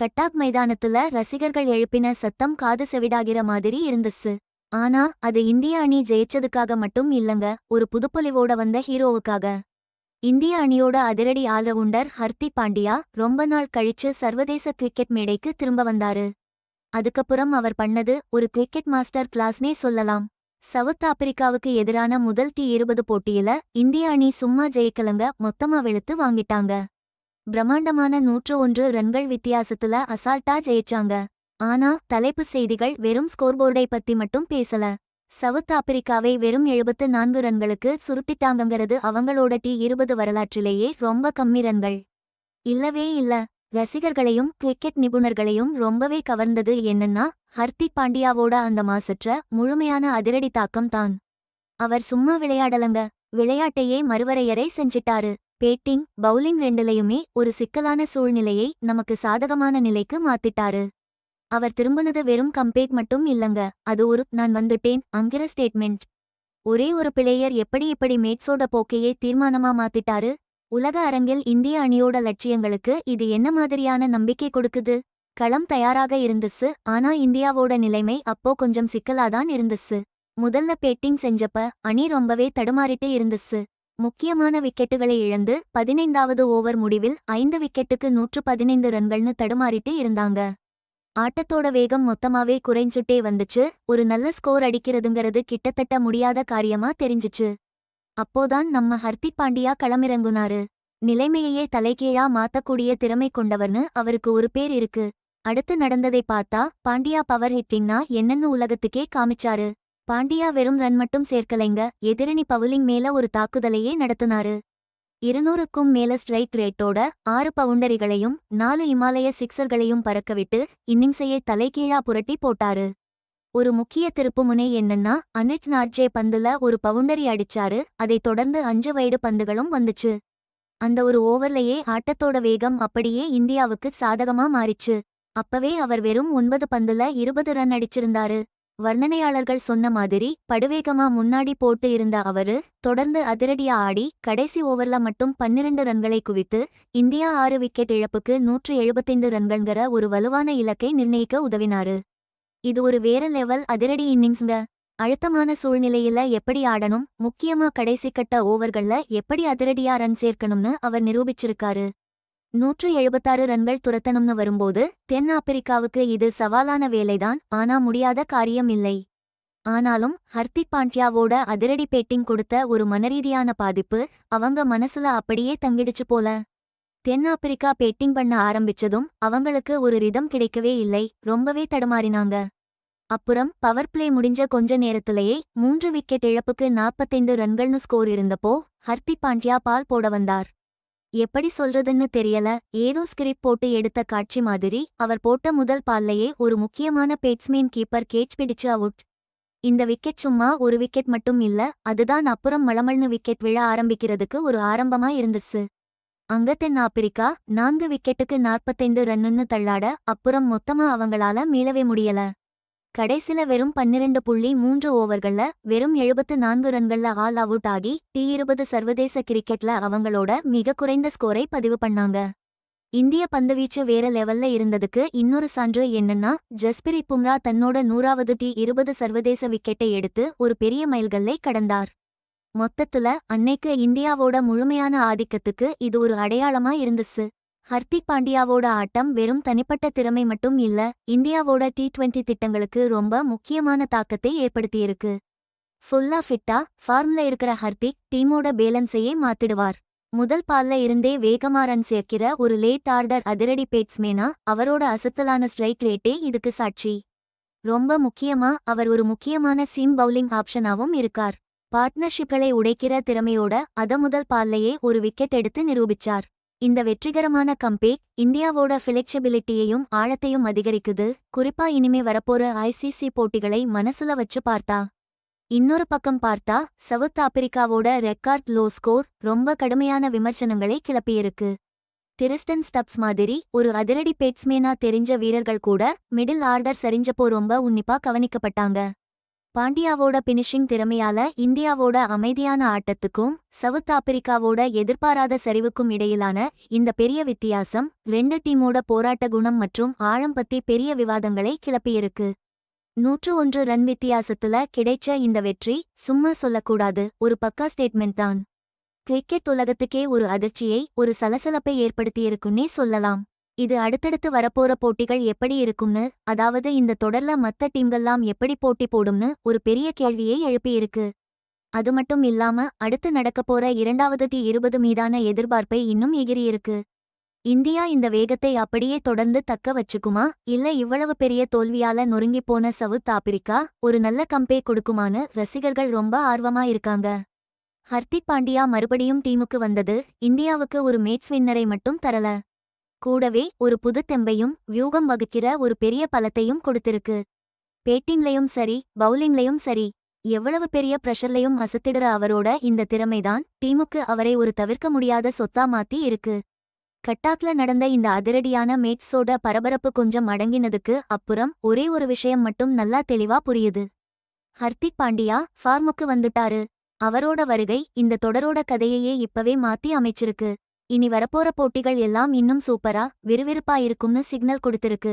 கட்டாக் மைதானத்துல ரசிகர்கள் எழுப்பின சத்தம் காது செவிடாகிற மாதிரி இருந்துச்சு. ஆனா அது இந்திய அணி ஜெயிச்சதுக்காக மட்டும் இல்லங்க ஒரு புதுப்பொலிவோட வந்த ஹீரோவுக்காக. இந்திய அணியோட அதிரடி ஆல்ரவுண்டர் ஹர்திக் பாண்டியா ரொம்ப நாள் கழிச்சு சர்வதேச கிரிக்கெட் மேடைக்கு திரும்ப வந்தாரு. அதுக்கப்புறம் அவர் பண்ணது ஒரு கிரிக்கெட் மாஸ்டர் கிளாஸ்னே சொல்லலாம். சவுத் ஆப்பிரிக்காவுக்கு எதிரான முதல் டி இருபது போட்டியில இந்திய அணி சும்மா ஜெயிக்கலங்க மொத்தமா வெளுத்து வாங்கிட்டாங்க. பிரம்மாண்டமான நூற்று ஒன்று ரன்கள் வித்தியாசத்துல அசால்ட்டா ஜெயிச்சாங்க. ஆனா தலைப்புச் செய்திகள் வெறும் ஸ்கோர்போர்டை பத்தி மட்டும் பேசல. சவுத் ஆப்பிரிக்காவை வெறும் எழுபத்து நான்கு ரன்களுக்கு சுருட்டிட்டாங்கங்கிறது அவங்களோட டி இருபது வரலாற்றிலேயே ரொம்ப கம்மி ரன்கள். இல்லவே இல்ல. ரசிகர்களையும் கிரிக்கெட் நிபுணர்களையும் ரொம்பவே கவர்ந்தது என்னன்னா ஹர்திக் பாண்டியாவோட அந்த மாசற்ற முழுமையான அதிரடி தாக்கம் தான். அவர் சும்மா விளையாடலங்க. விளையாட்டையே மறுவரையறை செஞ்சிட்டாரு. பேட்டிங் பவுலிங் ரெண்டுலயுமே ஒரு சிக்கலான சூழ்நிலையை நமக்கு சாதகமான நிலைக்கு மாத்திட்டாரு. அவர் திரும்பினது வெறும் கம்பேட் மட்டும் இல்லங்க. அது ஒரு நான் வந்துட்டேன் அங்கிற ஸ்டேட்மெண்ட் ஒரே ஒரு பிளேயர் எப்படி இப்படி மேட்ஸோட போக்கையே தீர்மானமா மாத்திட்டாரு? உலக அரங்கில் இந்திய அணியோட லட்சியங்களுக்கு இது என்ன மாதிரியான நம்பிக்கை கொடுக்குது? களம் தயாராக இருந்துச்சு ஆனா இந்தியாவோட நிலைமை அப்போ கொஞ்சம் சிக்கலாதான் இருந்துச்சு. முதல்ல பேட்டிங் செஞ்சப்ப அணி ரொம்பவே தடுமாறிட்டு இருந்துச்சு. முக்கியமான விக்கெட்டுகளை இழந்து பதினைந்தாவது ஓவர் முடிவில் ஐந்து விக்கெட்டுக்கு நூற்று பதினைந்து ரன்கள்னு தடுமாறிட்டு இருந்தாங்க. ஆட்டத்தோட வேகம் மொத்தமாவே குறைஞ்சுட்டே வந்துச்சு. ஒரு நல்ல ஸ்கோர் அடிக்கிறதுங்கிறது கிட்டத்தட்ட முடியாத காரியமா தெரிஞ்சுச்சு. அப்போதான் நம்ம ஹர்திக் பாண்டியா களமிறங்குனாரு. நிலைமையையே தலைகீழா மாத்தக்கூடிய திறமை கொண்டவர்னு அவருக்கு ஒரு பேர் இருக்கு. அடுத்து நடந்ததை பார்த்தா பாண்டியா பவர் ஹிட்டிங்னா என்னன்னு உலகத்துக்கே காமிச்சாரு. பாண்டியா வெறும் ரன் மட்டும் சேர்க்கலைங்க. எதிரணி பவுலிங் மேல ஒரு தாக்குதலையே நடத்துனாரு. இருநூறுக்கும் மேல ஸ்ட்ரைக் ரேட்டோட ஆறு பவுண்டரிகளையும் நாலு இமாலய சிக்ஸர்களையும் பறக்கவிட்டு இன்னிங்ஸையே தலைகீழா புரட்டி போட்டாரு. ஒரு முக்கிய திருப்புமுனை என்னன்னா அனித் நார்ஜே பந்துல ஒரு பவுண்டரி அடிச்சாரு. அதைத் தொடர்ந்து அஞ்சு வைடு பந்துகளும் வந்துச்சு. அந்த ஒரு ஓவர்லயே ஆட்டத்தோட வேகம் அப்படியே இந்தியாவுக்கு சாதகமா மாறிச்சு. அப்பவே அவர் வெறும் ஒன்பது பந்துல இருபது ரன் அடிச்சிருந்தாரு. வர்ணனையாளர்கள் சொன்ன மாதிரி படுவேகமா முன்னாடி போட்டு இருந்த அவரு தொடர்ந்து அதிரடியா ஆடி கடைசி ஓவர்ல மட்டும் பன்னிரண்டு ரன்களை குவித்து இந்தியா ஆறு விக்கெட் இழப்புக்கு நூற்று எழுபத்தைந்து ரன்கள்ங்கிற ஒரு வலுவான இலக்கை நிர்ணயிக்க உதவினாரு. இது ஒரு வேற லெவல் அதிரடி இன்னிங்ஸ்ங்க. அழுத்தமான சூழ்நிலையில எப்படி ஆடணும் முக்கியமா கடைசி கட்ட ஓவர்கள்ல எப்படி அதிரடியா ரன் சேர்க்கணும்னு அவர் நிரூபிச்சிருக்காரு. நூற்று எழுபத்தாறு ரன்கள் துரத்தணும்னு வரும்போது தென் ஆப்பிரிக்காவுக்கு இது சவாலான வேலைதான் ஆனா முடியாத காரியம் இல்லை. ஆனாலும் ஹர்திக் பாண்டியாவோட அதிரடி பேட்டிங் கொடுத்த ஒரு மனரீதியான பாதிப்பு அவங்க மனசுல அப்படியே தங்கிடுச்சு போல. தென் ஆப்பிரிக்கா பேட்டிங் பண்ண ஆரம்பிச்சதும் அவங்களுக்கு ஒரு ரிதம் கிடைக்கவே இல்லை ரொம்பவே தடுமாறினாங்க. அப்புறம் பவர் பிளே முடிஞ்ச கொஞ்ச நேரத்திலேயே மூன்று விக்கெட் இழப்புக்கு நாற்பத்தைந்து ரன்கள்னு ஸ்கோர் இருந்தப்போ ஹர்திக் பாண்டியா பால் போட வந்தார். எப்படி சொல்றதுன்னு தெரியல. ஏதோ ஸ்கிரிப்ட் போட்டு எடுத்த காட்சி மாதிரி அவர் போட்ட முதல் பால்லையே ஒரு முக்கியமான பேட்ஸ்மேன் கீப்பர் கேட்ச் பிடிச்சு அவுட் இந்த விக்கெட் சும்மா ஒரு விக்கெட் மட்டும் இல்ல அதுதான் அப்புறம் மளமள்னு விக்கெட் விழ ஆரம்பிக்கிறதுக்கு ஒரு ஆரம்பமா இருந்துச்சு. அங்க தென் ஆப்பிரிக்கா நான்கு விக்கெட்டுக்கு நாற்பத்தைந்து ரன்னுன்னு தள்ளாட அப்புறம் மொத்தமா அவங்களால மீளவே முடியல. கடைசில வெறும் பன்னிரண்டு புள்ளி மூன்று ஓவர்கள்ல வெறும் எழுபத்து நான்கு ரன்கள்ல ஆல் அவுட் ஆகி டி இருபது சர்வதேச கிரிக்கெட்ல அவங்களோட மிக குறைந்த ஸ்கோரை பதிவு பண்ணாங்க. இந்திய பந்துவீச்சு வேற லெவல்ல இருந்ததுக்கு இன்னொரு சான்று என்னன்னா ஜஸ்பிரித் பும்ரா தன்னோட நூறாவது டி இருபது சர்வதேச விக்கெட்டை எடுத்து ஒரு பெரிய மைல்கல்லை கடந்தார். மொத்தத்துல அன்னைக்கு இந்தியாவோட முழுமையான ஆதிக்கத்துக்கு இது ஒரு அடையாளமா இருந்துச்சு. ஹர்திக் பாண்டியாவோட ஆட்டம் வெறும் தனிப்பட்ட திறமை மட்டும் இல்ல இந்தியாவோட டி டுவெண்டி திட்டங்களுக்கு ரொம்ப முக்கியமான தாக்கத்தை ஏற்படுத்தியிருக்கு. ஃபுல்லா ஃபிட்டா ஃபார்ம்ல இருக்கிற ஹர்திக் டீமோட பேலன்ஸையே மாத்திடுவார். முதல் பால்ல இருந்தே வேகமா ரன் சேர்க்கிற ஒரு லேட் ஆர்டர் அதிரடி பேட்ஸ்மேனா அவரோட அசத்தலான ஸ்ட்ரைக் ரேட்டே இதுக்கு சாட்சி. ரொம்ப முக்கியமா அவர் ஒரு முக்கியமான சீம் பவுலிங் ஆப்ஷனாவும் இருக்கார். பார்ட்னர்ஷிப்களை உடைக்கிற திறமையோட அத முதல் பால்லையே ஒரு விக்கெட் எடுத்து நிரூபிச்சார். இந்த வெற்றிகரமான கம்பேக் இந்தியாவோட ஃபிளெக்சிபிலிட்டியையும் ஆழத்தையும் அதிகரிக்குது. குறிப்பா இனிமே வரப்போற ஐசிசி போட்டிகளை மனசுல வச்சு பார்த்தா. இன்னொரு பக்கம் பார்த்தா சவுத் ஆப்பிரிக்காவோட ரெக்கார்ட் லோ ஸ்கோர் ரொம்ப கடுமையான விமர்சனங்களை கிளப்பியிருக்கு. டிரிஸ்டன் ஸ்டப்ஸ் மாதிரி ஒரு அதிரடி பேட்ஸ்மேனா தெரிஞ்ச வீரர்கள் கூட மிடில் ஆர்டர் சரிஞ்சப்போ ரொம்ப உன்னிப்பா கவனிக்கப்பட்டாங்க. பாண்டியாவோட பினிஷிங் திறமையால இந்தியாவோட அமைதியான ஆட்டத்துக்கும் சவுத் ஆப்பிரிக்காவோட எதிர்பாராத சரிவுக்கும் இடையிலான இந்த பெரிய வித்தியாசம் ரெண்டு டீமோட போராட்ட குணம் மற்றும் ஆழம் பத்தி பெரிய விவாதங்களை கிளப்பியிருக்கு. நூற்று ஒன்று ரன் வித்தியாசத்துல கிடைச்ச இந்த வெற்றி சும்மா சொல்லக்கூடாது ஒரு பக்கா ஸ்டேட்மெண்ட் தான். கிரிக்கெட் உலகத்துக்கே ஒரு அதிர்ச்சியை ஒரு சலசலப்பை ஏற்படுத்தியிருக்குன்னே சொல்லலாம். இது அடுத்தடுத்து வரப்போற போட்டிகள் எப்படி இருக்கும்னு அதாவது இந்த தொடர்ல மத்த டீம்கள்லாம் எப்படி போட்டி போடும்னு ஒரு பெரிய கேள்வியை எழுப்பியிருக்கு. அது மட்டும் இல்லாம அடுத்து நடக்கப் போற இரண்டாவது டி இருபது மீதான எதிர்பார்ப்பை இன்னும் எகிரியிருக்கு. இந்தியா இந்த வேகத்தை அப்படியே தொடர்ந்து தக்க வச்சுக்குமா இல்ல இவ்வளவு பெரிய தோல்வியால நொறுங்கிப் போன சவுத் ஆப்பிரிக்கா ஒரு நல்ல கம்பே கொடுக்குமான்னு ரசிகர்கள் ரொம்ப ஆர்வமா இருக்காங்க. ஹர்திக் பாண்டியா மறுபடியும் டீமுக்கு வந்தது இந்தியாவுக்கு ஒரு மேட்ச் வின்னரை மட்டும் தரல. கூடவே ஒரு புதுத்தெம்பையும் வியூகம் வகுக்கிற ஒரு பெரிய பலத்தையும் கொடுத்திருக்கு. பேட்டிங்லயும் சரி பவுலிங்லயும் சரி எவ்வளவு பெரிய பிரஷர்லையும் அசத்திடுற அவரோட இந்த திறமைதான் டீமுக்கு அவரை ஒரு தவிர்க்க முடியாத சொத்தா மாத்தி இருக்கு. கட்டாக்ல நடந்த இந்த அதிரடியான மேட்ஸோட பரபரப்பு கொஞ்சம் அடங்கினதுக்கு அப்புறம் ஒரே ஒரு விஷயம் மட்டும் நல்லா தெளிவா புரியுது. ஹர்திக் பாண்டியா ஃபார்முக்கு வந்துட்டாரு. அவரோட வருகை இந்த தொடரோட கதையையே இப்பவே மாத்தி அமைச்சிருக்கு. இனி வரப்போற போட்டிகள் எல்லாம் இன்னும் சூப்பரா விறுவிறுப்பா இருக்கும்னு சிக்னல் கொடுத்திருக்கு.